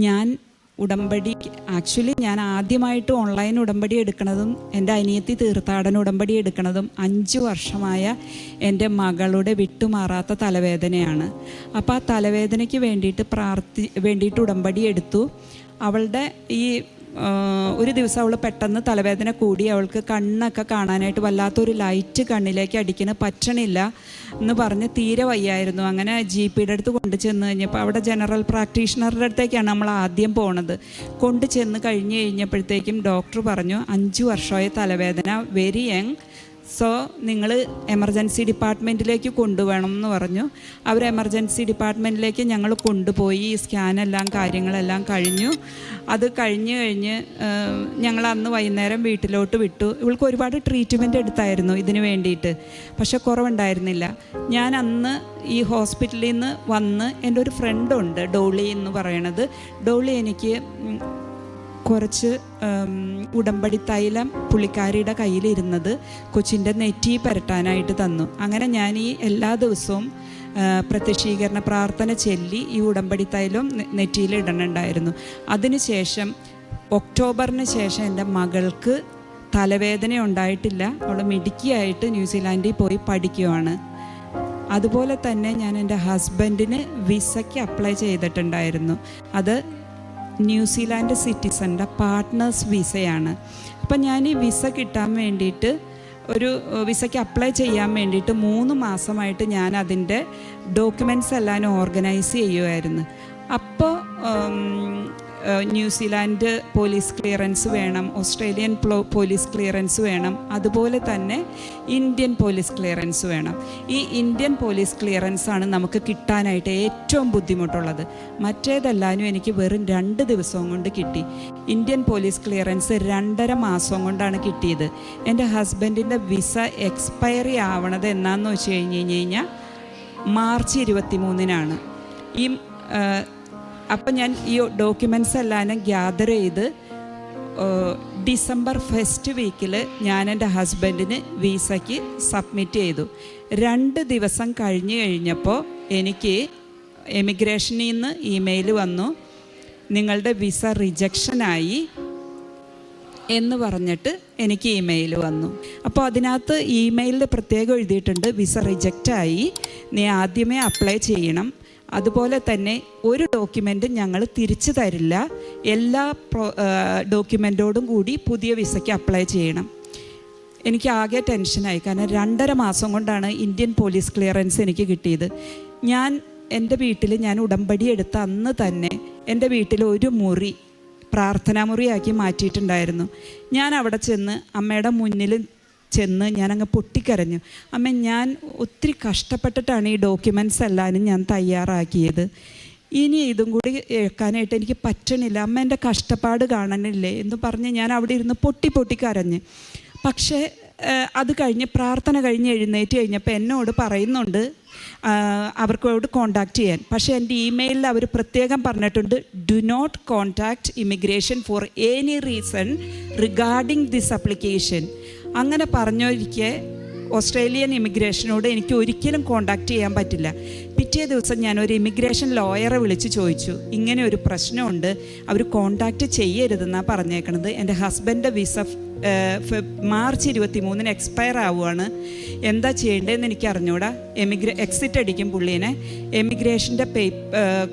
ഞാൻ ഉടമ്പടി ആക്ച്വലി ഞാൻ ആദ്യമായിട്ട് ഓൺലൈൻ ഉടമ്പടി എടുക്കുന്നതും എന്റെ അനിയത്തി തീർത്ഥാടന ഉടമ്പടി എടുക്കുന്നതും അഞ്ച് വർഷമായ എന്റെ മകളുടെ വിട്ടുമാറാത്ത തലവേദനയാണ്. അപ്പോൾ ആ തലവേദനയ്ക്ക് വേണ്ടിയിട്ട് പ്രാർത്ഥി വേണ്ടിയിട്ട് ഉടമ്പടി എടുത്തു. അവളുടെ ഈ ഒരു ദിവസം അവൾ പെട്ടെന്ന് തലവേദന കൂടി അവൾക്ക് കണ്ണൊക്കെ കാണാനായിട്ട് വല്ലാത്തൊരു ലൈറ്റ് കണ്ണിലേക്ക് അടിക്കണ പറ്റണില്ല എന്ന് പറഞ്ഞ് തീരെ വയ്യായിരുന്നു. അങ്ങനെ ജി പിയുടെ അടുത്ത് കൊണ്ടു ചെന്ന് കഴിഞ്ഞപ്പോൾ അവിടെ ജനറൽ പ്രാക്ടീഷണറുടെ അടുത്തേക്കാണ് നമ്മൾ ആദ്യം പോണത്. കൊണ്ടു ചെന്ന് കഴിഞ്ഞ് കഴിഞ്ഞപ്പോഴത്തേക്കും ഡോക്ടർ പറഞ്ഞു അഞ്ചു വർഷമായ തലവേദന വെരി യങ് സോ നിങ്ങൾ എമർജൻസി ഡിപ്പാർട്ട്മെന്റിലേക്ക് കൊണ്ടുവേണം എന്ന് പറഞ്ഞു. അവർ എമർജൻസി ഡിപ്പാർട്ട്മെന്റിലേക്ക് ഞങ്ങൾ കൊണ്ടുപോയി. സ്കാനെല്ലാം കാര്യങ്ങളെല്ലാം കഴിഞ്ഞു. അത് കഴിഞ്ഞ് കഴിഞ്ഞ് ഞങ്ങൾ അന്ന് വൈകുന്നേരം വീട്ടിലോട്ട് വിട്ടു. ഇവൾക്ക് ഒരുപാട് ട്രീറ്റ്മെന്റ് എടുത്തായിരുന്നു ഇതിന് വേണ്ടിയിട്ട്. പക്ഷെ കുറവുണ്ടായിരുന്നില്ല. ഞാൻ അന്ന് ഈ ഹോസ്പിറ്റലിൽ നിന്ന് വന്ന് എന്റെ ഒരു ഫ്രണ്ടുണ്ട് ഡോളി എന്ന് പറയണത്. ഡോളി എനിക്ക് കുറച്ച് ഉടമ്പടി തൈലം പുള്ളിക്കാരിയുടെ കയ്യിലിരുന്നത് കൊച്ചിന്റെ നെറ്റി പരട്ടാനായിട്ട് തന്നു. അങ്ങനെ ഞാൻ ഈ എല്ലാ ദിവസവും പ്രത്യക്ഷീകരണ പ്രാർത്ഥന ചൊല്ലി ഈ ഉടമ്പടി തൈലം നെറ്റിയിൽ ഇടണുണ്ടായിരുന്നു. അതിനുശേഷം ഒക്ടോബറിന് ശേഷം എന്റെ മകൾക്ക് തലവേദന ഉണ്ടായിട്ടില്ല. അവൾ മിടുക്കിയായിട്ട് ന്യൂസിലാൻഡിൽ പോയി പഠിക്കുവാണ്. അതുപോലെ തന്നെ ഞാൻ എന്റെ ഹസ്ബൻഡിന് വിസയ്ക്ക് അപ്ലൈ ചെയ്തിട്ടുണ്ടായിരുന്നു. അത് ന്യൂസിലാൻഡ് സിറ്റിസന്റെ പാർട്ട്നേഴ്സ് വിസയാണ്. അപ്പം ഞാൻ ഈ വിസ കിട്ടാൻ വേണ്ടിയിട്ട് ഒരു വിസയ്ക്ക് അപ്ലൈ ചെയ്യാൻ വേണ്ടിയിട്ട് മൂന്ന് മാസമായിട്ട് ഞാൻ അതിന്റെ ഡോക്യുമെന്റ്സ് എല്ലാം ഓർഗനൈസ് ചെയ്യുമായിരുന്നു അപ്പോൾ ന്യൂസിലാൻഡ് പോലീസ് ക്ലിയറൻസ് വേണം ഓസ്ട്രേലിയൻ പ്ലോ- പോലീസ് ക്ലിയറൻസ് വേണം അതുപോലെ തന്നെ ഇന്ത്യൻ പോലീസ് ക്ലിയറൻസ് വേണം. ഈ ഇന്ത്യൻ പോലീസ് ക്ലിയറൻസ് ആണ് നമുക്ക് കിട്ടാനായിട്ട് ഏറ്റവും ബുദ്ധിമുട്ടുള്ളത്. മറ്റേതെല്ലാനും എനിക്ക് വെറും രണ്ട് ദിവസവും കൊണ്ട് കിട്ടി. ഇന്ത്യൻ പോലീസ് ക്ലിയറൻസ് രണ്ടര മാസം കൊണ്ടാണ് കിട്ടിയത്. എന്റെ ഹസ്ബൻഡിന്റെ വിസ എക്സ്പയറി ആവണത് എന്നാന്ന് വെച്ച് കഴിഞ്ഞ് കഴിഞ്ഞ് കഴിഞ്ഞാൽ മാർച്ച് ഇരുപത്തി മൂന്നിനാണ് ഈ അപ്പം ഞാൻ ഈ ഡോക്യുമെന്റ്സ് എല്ലാം ഗ്യാദർ ചെയ്ത് ഡിസംബർ ഫസ്റ്റ് വീക്കിൽ ഞാൻ എന്റെ ഹസ്ബൻഡിന് വിസയ്ക്ക് സബ്മിറ്റ് ചെയ്തു. രണ്ട് ദിവസം കഴിഞ്ഞ് കഴിഞ്ഞപ്പോൾ എനിക്ക് എമിഗ്രേഷനിൽ നിന്ന് ഇമെയിൽ വന്നു. നിങ്ങളുടെ വിസ റിജക്ഷനായി എന്ന് പറഞ്ഞിട്ട് എനിക്ക് ഇമെയിൽ വന്നു. അപ്പോൾ അതിനകത്ത് ഇമെയിലിൽ പ്രത്യേകം എഴുതിയിട്ടുണ്ട് വിസ റിജക്റ്റായി നീ ആദ്യമേ അപ്ലൈ ചെയ്യണം. അതുപോലെ തന്നെ ഒരു ഡോക്യുമെന്റും ഞങ്ങൾ തിരിച്ചു തരില്ല. എല്ലാ ഡോക്യുമെന്റോടും കൂടി പുതിയ വിസയ്ക്ക് അപ്ലൈ ചെയ്യണം. എനിക്ക് ആകെ ടെൻഷനായി കാരണം രണ്ടര മാസം കൊണ്ടാണ് ഇന്ത്യൻ പോലീസ് ക്ലിയറൻസ് എനിക്ക് കിട്ടിയത്. ഞാൻ എന്റെ വീട്ടിൽ ഞാൻ ഉടമ്പടി എടുത്ത അന്ന് തന്നെ എന്റെ വീട്ടിൽ ഒരു മുറി പ്രാർത്ഥനാ മുറിയാക്കി മാറ്റിയിട്ടുണ്ടായിരുന്നു. ഞാൻ അവിടെ ചെന്ന് അമ്മയുടെ മുന്നിൽ ചെന്ന് ഞാനങ്ങ് പൊട്ടിക്കരഞ്ഞു. അമ്മ ഞാൻ ഒത്തിരി കഷ്ടപ്പെട്ടിട്ടാണ് ഈ ഡോക്യുമെന്റ്സ് എല്ലാനും ഞാൻ തയ്യാറാക്കിയത്. ഇനി ഇതും കൂടി കേൾക്കാനായിട്ട് എനിക്ക് പറ്റണില്ല. അമ്മ എന്റെ കഷ്ടപ്പാട് കാണണില്ലേ എന്ന് പറഞ്ഞ് ഞാൻ അവിടെ ഇരുന്ന് പൊട്ടി പൊട്ടി കരഞ്ഞ്. പക്ഷേ അത് കഴിഞ്ഞ് പ്രാർത്ഥന കഴിഞ്ഞ് എഴുന്നേറ്റ് കഴിഞ്ഞപ്പോൾ എന്നോട് പറയുന്നുണ്ട് അവർക്കോട് കോണ്ടാക്ട് ചെയ്യാൻ. പക്ഷേ എന്റെ ഇമെയിലിൽ അവർ പ്രത്യേകം പറഞ്ഞിട്ടുണ്ട് do not contact immigration for any reason regarding this application അങ്ങനെ പറഞ്ഞൊരിക്കെ ഓസ്ട്രേലിയൻ ഇമിഗ്രേഷനോട് എനിക്ക് ഒരിക്കലും കോണ്ടാക്ട് ചെയ്യാൻ പറ്റില്ല. പിറ്റേ ദിവസം ഞാൻ ഒരു ഇമിഗ്രേഷൻ ലോയറെ വിളിച്ച് ചോദിച്ചു. ഇങ്ങനെ ഒരു പ്രശ്നമുണ്ട് അവർ കോണ്ടാക്ട് ചെയ്യരുതെന്നാണ് പറഞ്ഞേക്കണത്. എന്റെ ഹസ്ബൻഡിന്റെ വിസ മാർച്ച് ഇരുപത്തി മൂന്നിന് എക്സ്പയർ ആവുകയാണ് എന്താ ചെയ്യേണ്ടതെന്ന് എനിക്ക് അറിഞ്ഞൂടാ. എമിഗ്രേ എക്സിറ്റ് അടിക്കും പുള്ളീനെ. എമിഗ്രേഷന്റെ പേ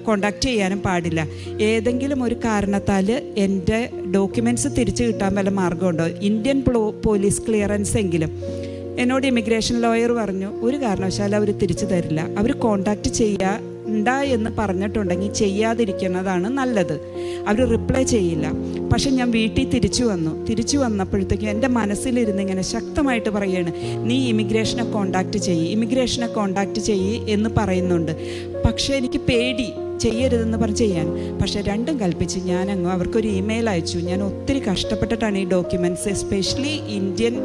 കോണ്ടാക്ട് ചെയ്യാനും പാടില്ല. ഏതെങ്കിലും ഒരു കാരണത്താൽ എന്റെ ഡോക്യുമെന്റ്സ് തിരിച്ചു കിട്ടാൻ വല്ല മാർഗമുണ്ടോ ഇന്ത്യൻ പോലീസ് ക്ലിയറൻസ് എങ്കിലും എന്നോട് ഇമിഗ്രേഷൻ ലോയർ പറഞ്ഞു ഒരു കാരണവശാലും അവർ തിരിച്ചു തരില്ല. അവർ കോണ്ടാക്ട് ചെയ്യണ്ട എന്ന് പറഞ്ഞിട്ടുണ്ടെങ്കിൽ ചെയ്യാതിരിക്കുന്നതാണ് നല്ലത്. അവർ റിപ്ലൈ ചെയ്യില്ല. പക്ഷെ ഞാൻ വീട്ടിൽ തിരിച്ചു വന്നു. തിരിച്ചു വന്നപ്പോഴത്തേക്കും എന്റെ മനസ്സിലിരുന്ന് ഇങ്ങനെ ശക്തമായിട്ട് പറയാണ് നീ ഇമിഗ്രേഷനെ കോണ്ടാക്ട് ചെയ്യ് ഇമിഗ്രേഷനെ കോണ്ടാക്ട് ചെയ്യ് എന്ന് പറയുന്നുണ്ട്. പക്ഷേ എനിക്ക് പേടി. ചെയ്യരുതെന്ന് പറഞ്ഞ് ചെയ്യാൻ. പക്ഷെ രണ്ടും കൽപ്പിച്ച് ഞാൻ അങ്ങ് അവർക്കൊരു ഇമെയിൽ അയച്ചു. ഞാൻ ഒത്തിരി കഷ്ടപ്പെട്ടിട്ടാണ് ഈ documents especially Indian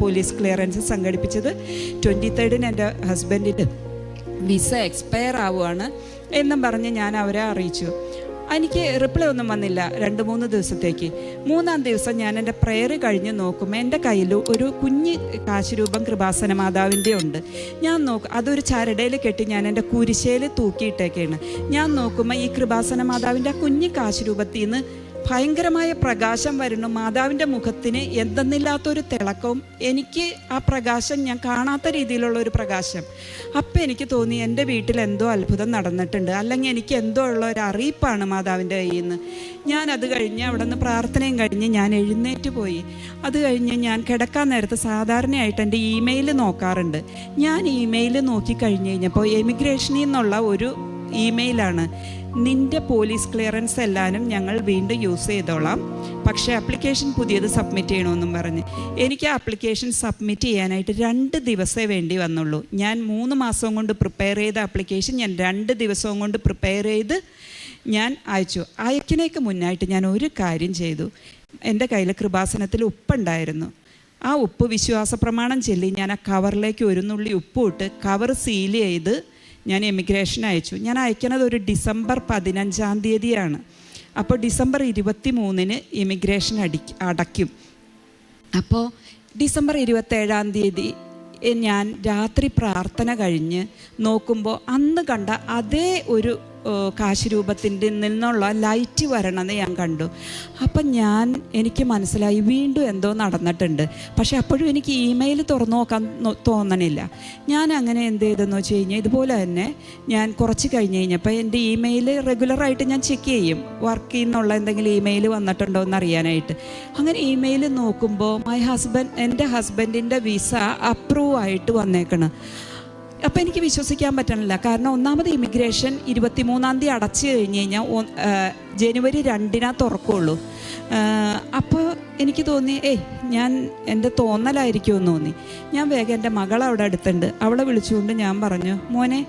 police clearance സംഘടിപ്പിച്ചത്. ട്വന്റി തേർഡിന് എന്റെ ഹസ്ബൻഡിന്റെ വിസ എക്സ്പയർ ആവുകയാണ് എന്നും പറഞ്ഞ് ഞാൻ അവരെ അറിയിച്ചു. എനിക്ക് റിപ്ലൈ ഒന്നും വന്നില്ല. രണ്ട് മൂന്ന് ദിവസത്തേക്ക്. മൂന്നാം ദിവസം ഞാൻ എന്റെ പ്രെയർ കഴിഞ്ഞ് നോക്കും എന്റെ കയ്യിൽ ഒരു കുഞ്ഞ് കാശുരൂപം കൃപാസന മാതാവിന്റെ ഉണ്ട്. ഞാൻ നോക്കും അതൊരു ചരടയിൽ കെട്ടി ഞാൻ എന്റെ കുരിശയിൽ തൂക്കിയിട്ടേക്കാണ്. ഞാൻ നോക്കുമ്പോൾ ഈ കൃപാസന മാതാവിന്റെ ആ കുഞ്ഞ് കാശുരൂപത്തിൽ നിന്ന് ഭയങ്കരമായ പ്രകാശം വരുന്നു. മാതാവിന്റെ മുഖത്തിന് എന്തെന്നില്ലാത്തൊരു തിളക്കവും എനിക്ക് ആ പ്രകാശം ഞാൻ കാണാത്ത രീതിയിലുള്ള ഒരു പ്രകാശം. അപ്പം എനിക്ക് തോന്നി എന്റെ വീട്ടിൽ എന്തോ അത്ഭുതം നടന്നിട്ടുണ്ട്. അല്ലെങ്കിൽ എനിക്ക് എന്തോ ഉള്ള ഒരു അറിയിപ്പാണ് മാതാവിന്റെ കയ്യിൽ നിന്ന്. ഞാൻ അത് കഴിഞ്ഞ് അവിടെ നിന്ന് പ്രാർത്ഥനയും കഴിഞ്ഞ് ഞാൻ എഴുന്നേറ്റ് പോയി. അത് കഴിഞ്ഞ് ഞാൻ കിടക്കാൻ നേരത്ത് സാധാരണയായിട്ട് എന്റെ ഇമെയിൽ നോക്കാറുണ്ട്. ഞാൻ ഇമെയിൽ നോക്കി കഴിഞ്ഞ് കഴിഞ്ഞപ്പോൾ എമിഗ്രേഷനിൽ നിന്നുള്ള ഒരു ഇമെയിലാണ്. നിന്റെ പോലീസ് ക്ലിയറൻസ് എല്ലാനും ഞങ്ങൾ വീണ്ടും യൂസ് ചെയ്തോളാം. പക്ഷേ ആപ്ലിക്കേഷൻ പുതിയത് സബ്മിറ്റ് ചെയ്യണമെന്നും പറഞ്ഞ്. എനിക്ക് ആപ്ലിക്കേഷൻ സബ്മിറ്റ് ചെയ്യാനായിട്ട് രണ്ട് ദിവസമേ വേണ്ടി വന്നുള്ളൂ. ഞാൻ മൂന്ന് മാസം കൊണ്ട് പ്രിപ്പയർ ചെയ്ത ആപ്ലിക്കേഷൻ ഞാൻ രണ്ട് ദിവസവും കൊണ്ട് പ്രിപ്പയർ ചെയ്ത് ഞാൻ അയച്ചു. അയക്കിനേക്ക് മുന്നായിട്ട് ഞാൻ ഒരു കാര്യം ചെയ്തു. എന്റെ കയ്യിൽ കൃപാസനത്തിൽ ഉപ്പുണ്ടായിരുന്നു. ആ ഉപ്പ് വിശ്വാസ പ്രമാണം ചൊല്ലി ഞാൻ ആ കവറിലേക്ക് ഒരു നുള്ളി ഉപ്പ് ഇട്ട് കവർ സീൽ ചെയ്ത് ഞാൻ എമിഗ്രേഷൻ അയച്ചു. ഞാൻ അയക്കുന്നത് ഒരു ഡിസംബർ പതിനഞ്ചാം തീയതിയാണ്. അപ്പോൾ ഡിസംബർ ഇരുപത്തി മൂന്നിന് ഇമിഗ്രേഷൻ അടി അടയ്ക്കും. അപ്പോൾ ഡിസംബർ ഇരുപത്തേഴാം തീയതി ഞാൻ രാത്രി പ്രാർത്ഥന കഴിഞ്ഞ് നോക്കുമ്പോൾ അന്ന് കണ്ട അതേ ഒരു ഏഹ്, കാശുരൂപത്തിന്റെ നിന്നുള്ള ലൈറ്റ് വരണമെന്ന് ഞാൻ കണ്ടു. അപ്പം ഞാൻ എനിക്ക് മനസ്സിലായി വീണ്ടും എന്തോ നടന്നിട്ടുണ്ട്. പക്ഷേ അപ്പോഴും എനിക്ക് ഇമെയിൽ തുറന്നു നോക്കാൻ തോന്നണില്ല. ഞാൻ അങ്ങനെ എന്ത് ചെയ്തെന്ന് വെച്ച് കഴിഞ്ഞാൽ ഇതുപോലെ തന്നെ ഞാൻ കുറച്ച് കഴിഞ്ഞ് കഴിഞ്ഞപ്പോൾ എന്റെ ഇമെയിൽ റെഗുലറായിട്ട് ഞാൻ ചെക്ക് ചെയ്യും. വർക്കിൽ നിന്നുള്ള എന്തെങ്കിലും ഇമെയിൽ വന്നിട്ടുണ്ടോ എന്ന് അറിയാനായിട്ട് അങ്ങനെ ഇമെയിൽ നോക്കുമ്പോൾ മൈ ഹസ്ബൻഡ് എന്റെ ഹസ്ബൻഡിന്റെ വിസ അപ്രൂവ് ആയിട്ട് വന്നേക്കണം. അപ്പം എനിക്ക് വിശ്വസിക്കാൻ പറ്റണില്ല. കാരണം ഒന്നാമത് ഇമിഗ്രേഷൻ ഇരുപത്തിമൂന്നാം തീയതി അടച്ചു കഴിഞ്ഞ് കഴിഞ്ഞാൽ ജനുവരി രണ്ടിനാ തുറക്കുള്ളൂ. അപ്പോൾ എനിക്ക് തോന്നി ഏയ് ഞാൻ എന്റെ തോന്നലായിരിക്കുമെന്ന് തോന്നി. ഞാൻ വേഗം എന്റെ മകൾ അവിടെ അടുത്തുണ്ട്. അവളെ വിളിച്ചുകൊണ്ട് ഞാൻ പറഞ്ഞു മോനെ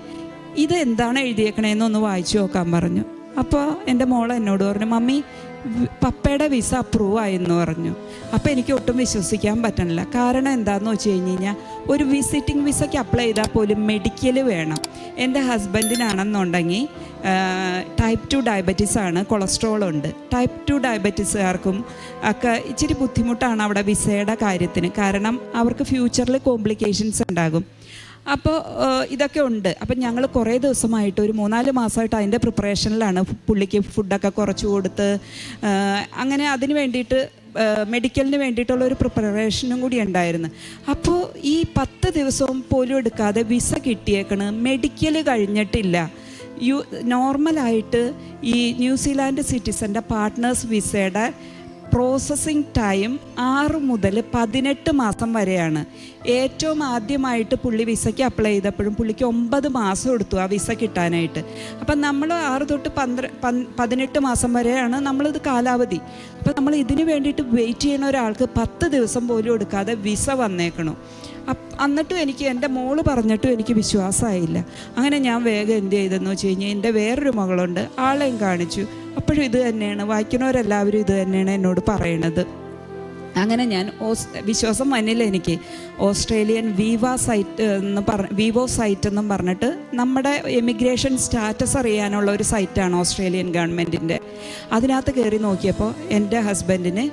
ഇത് എന്താണ് എഴുതിയേക്കണേന്നൊന്ന് വായിച്ചു നോക്കാൻ പറഞ്ഞു. അപ്പോൾ എന്റെ മോൾ എന്നോട് പറഞ്ഞു മമ്മി പപ്പയുടെ വിസ അപ്രൂവ് ആയെന്ന് പറഞ്ഞു. അപ്പോൾ എനിക്ക് ഒട്ടും വിശ്വസിക്കാൻ പറ്റണില്ല. കാരണം എന്താണെന്ന് വെച്ച് കഴിഞ്ഞ് കഴിഞ്ഞാൽ ഒരു വിസിറ്റിംഗ് വിസയ്ക്ക് അപ്ലൈ ചെയ്താൽ പോലും മെഡിക്കൽ വേണം. എന്റെ ഹസ്ബൻഡിനാണെന്നുണ്ടെങ്കിൽ ടൈപ്പ് ടു ഡയബറ്റീസ് ആണ് കൊളസ്ട്രോൾ ഉണ്ട്. ടൈപ്പ് ടു ഡയബറ്റീസുകാർക്കും ഒക്കെ ഇച്ചിരി ബുദ്ധിമുട്ടാണ് അവിടെ വിസയുടെ കാര്യത്തിന്. കാരണം അവർക്ക് ഫ്യൂച്ചറിൽ കോംപ്ലിക്കേഷൻസ് ഉണ്ടാകും. അപ്പോൾ ഇതൊക്കെ ഉണ്ട്. അപ്പം ഞങ്ങൾ കുറേ ദിവസമായിട്ട് ഒരു മൂന്നാൽ മാസമായിട്ട് അതിന്റെ പ്രിപ്പറേഷനിലാണ് പുള്ളിക്ക് ഫുഡൊക്കെ കുറച്ച് കൊടുത്ത് അങ്ങനെ അതിന് വേണ്ടിയിട്ട് മെഡിക്കലിന് വേണ്ടിയിട്ടുള്ള ഒരു പ്രിപ്പറേഷനും കൂടി ഉണ്ടായിരുന്നു. അപ്പോൾ ഈ പത്ത് ദിവസവും പോലും എടുക്കാതെ വിസ കിട്ടിയേക്കണ്. മെഡിക്കൽ കഴിഞ്ഞിട്ടില്ല. യു നോർമലായിട്ട് ഈ ന്യൂസിലാൻഡ് സിറ്റിസന്റെ പാർട്ട്നേഴ്സ് വിസയുടെ പ്രോസസ്സിംഗ് ടൈം ആറ് മുതൽ പതിനെട്ട് മാസം വരെയാണ്. ഏറ്റവും ആദ്യമായിട്ട് പുള്ളി വിസയ്ക്ക് അപ്ലൈ ചെയ്തപ്പോഴും പുള്ളിക്ക് ഒമ്പത് മാസം എടുത്തു ആ വിസ കിട്ടാനായിട്ട്. അപ്പം നമ്മൾ ആറ് തൊട്ട് പന്ത്ര പതിനെട്ട് മാസം വരെയാണ് നമ്മളിത് കാലാവധി. അപ്പം നമ്മൾ ഇതിന് വേണ്ടിയിട്ട് വെയിറ്റ് ചെയ്യുന്ന ഒരാൾക്ക് പത്ത് ദിവസം പോലും എടുക്കാതെ വിസ വന്നേക്കണം. എന്നിട്ടും എനിക്ക് എന്റെ മോൾ പറഞ്ഞിട്ടും എനിക്ക് വിശ്വാസമായില്ല. അങ്ങനെ ഞാൻ വേഗം എന്ത് ചെയ്തെന്ന് വെച്ച് കഴിഞ്ഞാൽ എന്റെ വേറൊരു മകളുണ്ട്. ആളെയും കാണിച്ചു. അപ്പോഴും ഇത് തന്നെയാണ്. വായിക്കുന്നവരെല്ലാവരും ഇത് തന്നെയാണ് എന്നോട് പറയണത്. അങ്ങനെ ഞാൻ ഓസ് വിശ്വാസം വന്നില്ല എനിക്ക്. ഓസ്ട്രേലിയൻ വിവ സൈറ്റ് എന്ന് പറ വിവോ സൈറ്റ് എന്നും പറഞ്ഞിട്ട് നമ്മുടെ എമിഗ്രേഷൻ സ്റ്റാറ്റസ് അറിയാനുള്ള ഒരു സൈറ്റാണ് ഓസ്ട്രേലിയൻ ഗവൺമെന്റിന്റെ അതിനകത്ത് കയറി നോക്കിയപ്പോൾ എന്റെ ഹസ്ബൻഡിന്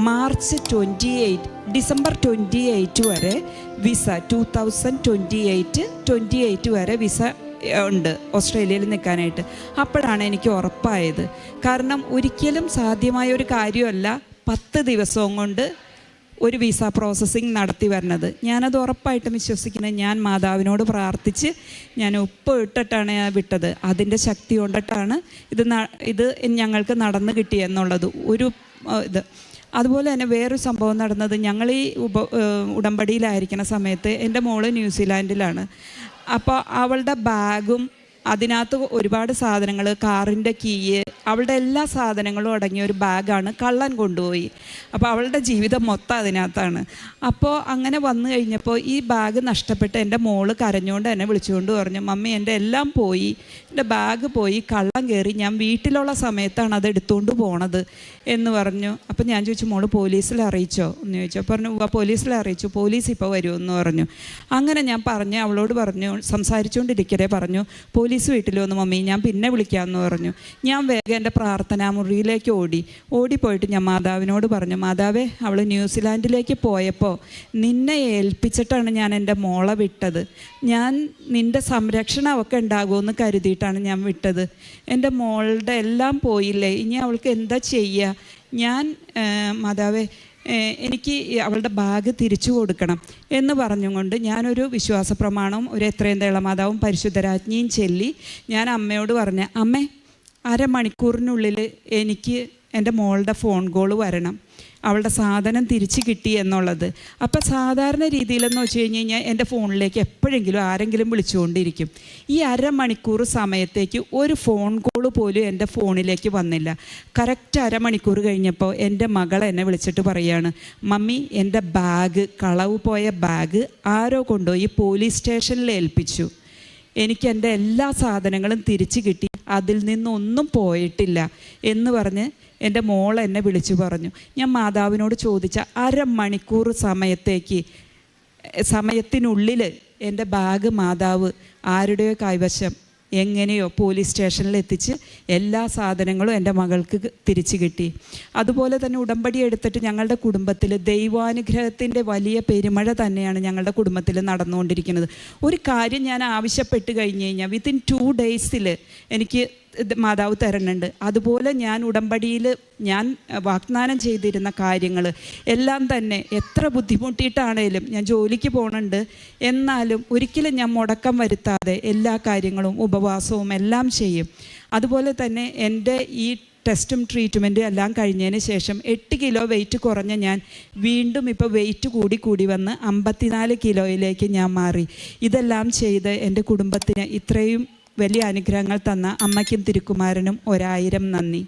March twenty eight December twenty eight വരെ visa two thousand twenty eight twenty eight വരെ വിസ ഉണ്ട് ഓസ്ട്രേലിയയിൽ നിൽക്കാനായിട്ട്. അപ്പോഴാണ് എനിക്ക് ഉറപ്പായത്. കാരണം ഒരിക്കലും സാധ്യമായ ഒരു കാര്യമല്ല പത്ത് ദിവസവും കൊണ്ട് ഒരു വിസ പ്രോസസ്സിങ് നടത്തി വരുന്നത് ഞാനത് ഉറപ്പായിട്ടും വിശ്വസിക്കുന്നത് ഞാൻ മാതാവിനോട് പ്രാർത്ഥിച്ച് ഞാൻ ഉപ്പ് ഇട്ടിട്ടാണ് ഞാൻ വിട്ടത്. അതിന്റെ ശക്തി കൊണ്ടിട്ടാണ് ഇത് ഇത് ഞങ്ങൾക്ക് നടന്നു കിട്ടിയെന്നുള്ളത് ഒരു ഇത്. അതുപോലെ തന്നെ വേറൊരു സംഭവം നടന്നത് ഞങ്ങൾ ഈ ഉപ ഉടമ്പടിയിലായിരിക്കുന്ന സമയത്ത് എന്റെ മോൾ ന്യൂസിലാൻഡിലാണ്. അപ്പോൾ അവളുടെ ബാഗും അതിനകത്ത് ഒരുപാട് സാധനങ്ങൾ കാറിന്റെ കീയ് അവളുടെ എല്ലാ സാധനങ്ങളും അടങ്ങിയ ഒരു ബാഗാണ് കള്ളൻ കൊണ്ടുപോയി. അപ്പോൾ അവളുടെ ജീവിതം മൊത്തം അതിനകത്താണ്. അപ്പോൾ അങ്ങനെ വന്നു കഴിഞ്ഞപ്പോൾ ഈ ബാഗ് നഷ്ടപ്പെട്ട് എന്റെ മോൾ കരഞ്ഞുകൊണ്ട് എന്നെ വിളിച്ചുകൊണ്ട് പറഞ്ഞു മമ്മി എന്റെ എല്ലാം പോയി. എന്റെ ബാഗ് പോയി. കള്ളം കയറി. ഞാൻ വീട്ടിലുള്ള സമയത്താണ് അത് എടുത്തുകൊണ്ട് പോണത്. എന്ന് പറഞ്ഞു. അപ്പോൾ ഞാൻ ചോദിച്ചു മോൾ പോലീസിൽ അറിയിച്ചോ? എന്ന് ചോദിച്ചു. പറഞ്ഞു "ഉവ്വ, പോലീസിൽ അറിയിച്ചു. പോലീസ് ഇപ്പോൾ വരുമെന്ന് പറഞ്ഞു. അങ്ങനെ ഞാൻ പറഞ്ഞു അവളോട് പറഞ്ഞു സംസാരിച്ചുകൊണ്ടിരിക്കരെ പറഞ്ഞു പോലീസ് പോലീസ് വീട്ടിൽ വന്നു മമ്മി ഞാൻ പിന്നെ വിളിക്കാമെന്ന് പറഞ്ഞു. ഞാൻ വേഗം എന്റെ പ്രാർത്ഥനാ മുറിയിലേക്ക് ഓടി. ഓടിപ്പോയിട്ട് ഞാൻ മാതാവിനോട് പറഞ്ഞു മാതാവേ അവൾ ന്യൂസിലാൻഡിലേക്ക് പോയപ്പോൾ നിന്നെ ഏൽപ്പിച്ചിട്ടാണ് ഞാൻ എന്റെ മോളെ വിട്ടത്. ഞാൻ നിന്റെ സംരക്ഷണം അവൾക്ക് ഉണ്ടാകുമെന്ന് കരുതിയിട്ടാണ് ഞാൻ വിട്ടത്. എന്റെ മോളുടെ എല്ലാം പോയില്ലേ ഇനി അവൾക്ക് എന്താ ചെയ്യുക ഞാൻ മാതാവേ എനിക്ക് അവളുടെ ബാഗ് തിരിച്ചു കൊടുക്കണം എന്ന് പറഞ്ഞുകൊണ്ട് ഞാനൊരു വിശ്വാസ പ്രമാണവും ഒരു എത്രയും തേളമാതാവും പരിശുദ്ധരാജ്ഞിയും ചെല്ലി ഞാൻ അമ്മയോട് പറഞ്ഞ അമ്മേ അരമണിക്കൂറിനുള്ളിൽ എനിക്ക് എന്റെ മോളുടെ ഫോൺ കോൾ വരണം. അവളുടെ സാധനം തിരിച്ച് കിട്ടി എന്നുള്ളത്. അപ്പം സാധാരണ രീതിയിലെന്ന് വെച്ച് കഴിഞ്ഞ് കഴിഞ്ഞാൽ എന്റെ ഫോണിലേക്ക് എപ്പോഴെങ്കിലും ആരെങ്കിലും വിളിച്ചുകൊണ്ടിരിക്കും. ഈ അരമണിക്കൂർ സമയത്തേക്ക് ഒരു ഫോൺ കോൾ പോലും എന്റെ ഫോണിലേക്ക് വന്നില്ല. കറക്റ്റ് അരമണിക്കൂർ കഴിഞ്ഞപ്പോൾ എന്റെ മകൾ എന്നെ വിളിച്ചിട്ട് പറയാണ് മമ്മി എന്റെ ബാഗ് കളവ് പോയ ബാഗ് ആരോ കൊണ്ടുപോയി പോലീസ് സ്റ്റേഷനിൽ ഏൽപ്പിച്ചു. എനിക്ക് എന്റെ എല്ലാ സാധനങ്ങളും തിരിച്ചു കിട്ടി. അതിൽ നിന്നൊന്നും പോയിട്ടില്ല. എന്ന് പറഞ്ഞ് എന്റെ മോൾ എന്നെ വിളിച്ചു പറഞ്ഞു. ഞാൻ മാതാവിനോട് ചോദിച്ച അരമണിക്കൂർ സമയത്തേക്ക് സമയത്തിനുള്ളിൽ എന്റെ ബാഗ് മാതാവ് ആരുടെയോ കൈവശം എങ്ങനെയോ പോലീസ് സ്റ്റേഷനിൽ എത്തിച്ച് എല്ലാ സാധനങ്ങളും എന്റെ മകൾക്ക് തിരിച്ചു കിട്ടി. അതുപോലെ തന്നെ ഉടമ്പടി എടുത്തിട്ട് ഞങ്ങളുടെ കുടുംബത്തിൽ ദൈവാനുഗ്രഹത്തിന്റെ വലിയ പെരുമഴ തന്നെയാണ് ഞങ്ങളുടെ കുടുംബത്തിൽ നടന്നുകൊണ്ടിരിക്കുന്നത്. ഒരു കാര്യം ഞാൻ ആവശ്യപ്പെട്ട് കഴിഞ്ഞ് കഴിഞ്ഞാൽ വിത്തിൻ ടു ഡേയ്സിൽ എനിക്ക് മാതാവ് തരുന്നുണ്ട്. അതുപോലെ ഞാൻ ഉടമ്പടിയിൽ ഞാൻ വാഗ്ദാനം ചെയ്തിരുന്ന കാര്യങ്ങൾ എല്ലാം തന്നെ എത്ര ബുദ്ധിമുട്ടിയിട്ടാണേലും ഞാൻ ജോലിക്ക് പോകുന്നുണ്ട് എന്നാലും ഒരിക്കലും ഞാൻ മുടക്കം വരുത്താതെ എല്ലാ കാര്യങ്ങളും ഉപവാസവും എല്ലാം ചെയ്യും. അതുപോലെ തന്നെ എന്റെ ഈ ടെസ്റ്റും ട്രീറ്റ്മെന്റും എല്ലാം കഴിഞ്ഞതിന് ശേഷം എട്ട് കിലോ വെയിറ്റ് കുറഞ്ഞ ഞാൻ വീണ്ടും ഇപ്പോൾ വെയിറ്റ് കൂടി കൂടി വന്ന് അമ്പത്തിനാല് കിലോയിലേക്ക് ഞാൻ മാറി. ഇതെല്ലാം ചെയ്ത് എന്റെ കുടുംബത്തിന് ഇത്രയും വലിയ അനുഗ്രഹങ്ങൾ തന്ന അമ്മയ്ക്കും തിരുക്കുമാരനും ഒരായിരം നന്ദി.